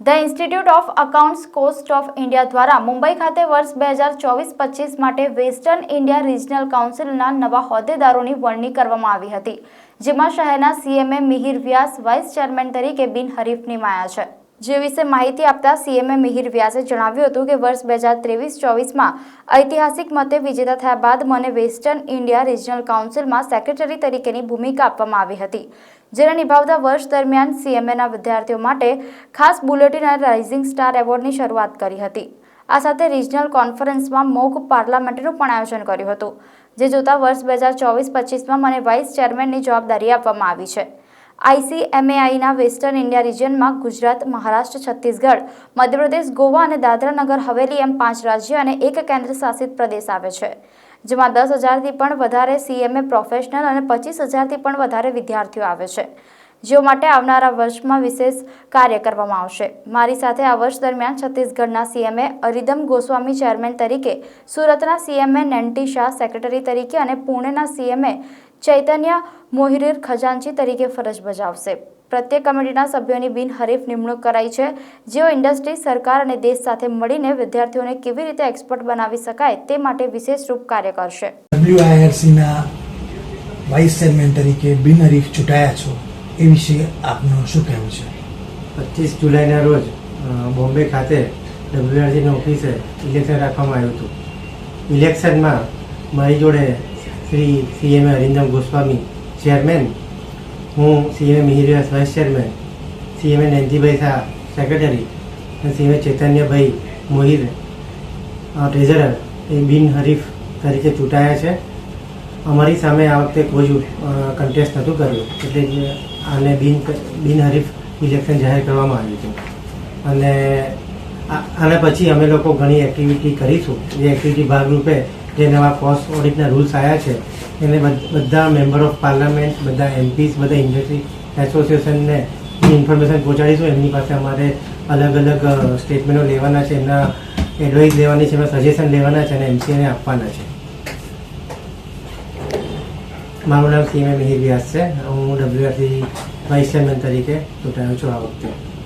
The institute of accounts cost of India દ્વારા મુંબઈ ખાતે વર્ષ બે હજાર ચોવીસ પચીસ માટે વેસ્ટર્ન ઇન્ડિયા રિજનલ કાઉન્સિલના નવા હોદ્દેદારોની વરણી કરવામાં આવી હતી, જેમાં શહેરના CMA Mihir Vyas vice chairman તરીકે બિનહરીફ નિમાયા છે. જે વિશે માહિતી આપતા સીએમએ મિહિર વ્યાસે જણાવ્યું હતું કે વર્ષ બે હજાર ત્રેવીસ ચોવીસમાં ઐતિહાસિક મતે વિજેતા થયા બાદ મને વેસ્ટર્ન ઇન્ડિયા રિજનલ કાઉન્સિલમાં સેક્રેટરી તરીકેની ભૂમિકા આપવામાં આવી હતી, જેને નિભાવતા વર્ષ દરમિયાન સીએમએના વિદ્યાર્થીઓ માટે ખાસ બુલેટિન અને રાઇઝિંગ સ્ટાર એવોર્ડની શરૂઆત કરી હતી. આ સાથે રિજનલ કોન્ફરન્સમાં મોક પાર્લામેન્ટનું પણ આયોજન કર્યું હતું, જે જોતા વર્ષ બે હજાર ચોવીસ પચીસમાં મને વાઇસ ચેરમેનની જવાબદારી આપવામાં આવી છે. આઈસીએમએઆઈના વેસ્ટર્ન ઇન્ડિયા રિજિયનમાં ગુજરાત, મહારાષ્ટ્ર, છત્તીસગઢ, મધ્યપ્રદેશ, ગોવા અને દાદરા નગર હવેલી એમ પાંચ રાજ્ય અને એક કેન્દ્ર શાસિત પ્રદેશ આવે છે. જેમાં દસ હજારથી પણ વધારે સીએમએ પ્રોફેશનલ અને પચીસ હજારથી પણ વધારે વિદ્યાર્થીઓ આવે છે. જેઓ માટે આવનારા વર્ષમાં વિશેષ કાર્ય કરવામાં આવશે. મારી સાથે આ વર્ષ દરમિયાન છત્તીસગઢના સીએમએ અરિદમ ગોસ્વામી ચેરમેન તરીકે, સુરતના સીએમએ નેન્ટી શાહ સેક્રેટરી તરીકે અને પુણેના સીએમએ ચૈતન્ય મોહિરીર ખજાનચી તરીકે ફરજ બજાવશે. પ્રત્યેક કમિટીના સભ્યોની બિનહરીફ નિમણૂક કરાઈ છે. જેઓ ઇન્ડસ્ટ્રી, સરકાર અને દેશ સાથે મળીને વિદ્યાર્થીઓને કેવી રીતે એક્સપર્ટ બનાવી શકાય તે માટે વિશેષ રૂપ કાર્ય કરશે. ડબ્લ્યુઆઈઆરસીના વાઇસ ચેરમેન તરીકે બિનહરીફ ચૂંટાયા છો. એ વિશે આપનું શું કહેવું છે? પચીસ જુલાઈના રોજ બોમ્બે ખાતે ડબ્લ્યુઆરસીની ઓફિસે ઇલેક્શન રાખવામાં આવ્યું હતું. ઇલેક્શનમાં મારી જોડે શ્રી સીએમ અરિંદમ ગોસ્વામી, ચેરમેન, હું CM Mihir Vyas vice chairman CMA Nainjibhai Shah, secretary અને સીએમએ ચૈતન્યભાઈ મોહિર ટ્રેઝરર એ બિનહરીફ તરીકે ચૂંટાયા છે. અમારી સામે આ વખતે કોઈ કન્ટેસ્ટ નહોતું કર્યું. એટલે આને બિન બિનહરીફ ઇલેક્શન જાહેર કરવામાં આવ્યું હતું. અને આના પછી અમે લોકો ઘણી એક્ટિવિટી કરીશું. જે એક્ટિવિટી ભાગરૂપે જે નવા કોસ્ટ ઓડિટના રૂલ્સ આવ્યા છે, એને બધા મેમ્બર ઓફ પાર્લામેન્ટ બધા એમપીસ બધા ઇન્ડસ્ટ્રી એસોસિએશનને ઇન્ફોર્મેશન પહોંચાડીશું. એમની પાસે અમારે અલગ અલગ સ્ટેટમેન્ટો લેવાના છે. એમના એડવાઇસ લેવાની છે, એમના સજેશન લેવાના છે અને એમસીએને આપવાના છે. મારું નામ સીએમ મિહિર વ્યાસ છે. હું ડબ્લ્યુઆરસી વાઇસ ચેરમેન તરીકે ચૂંટાયો છું આ વખતે.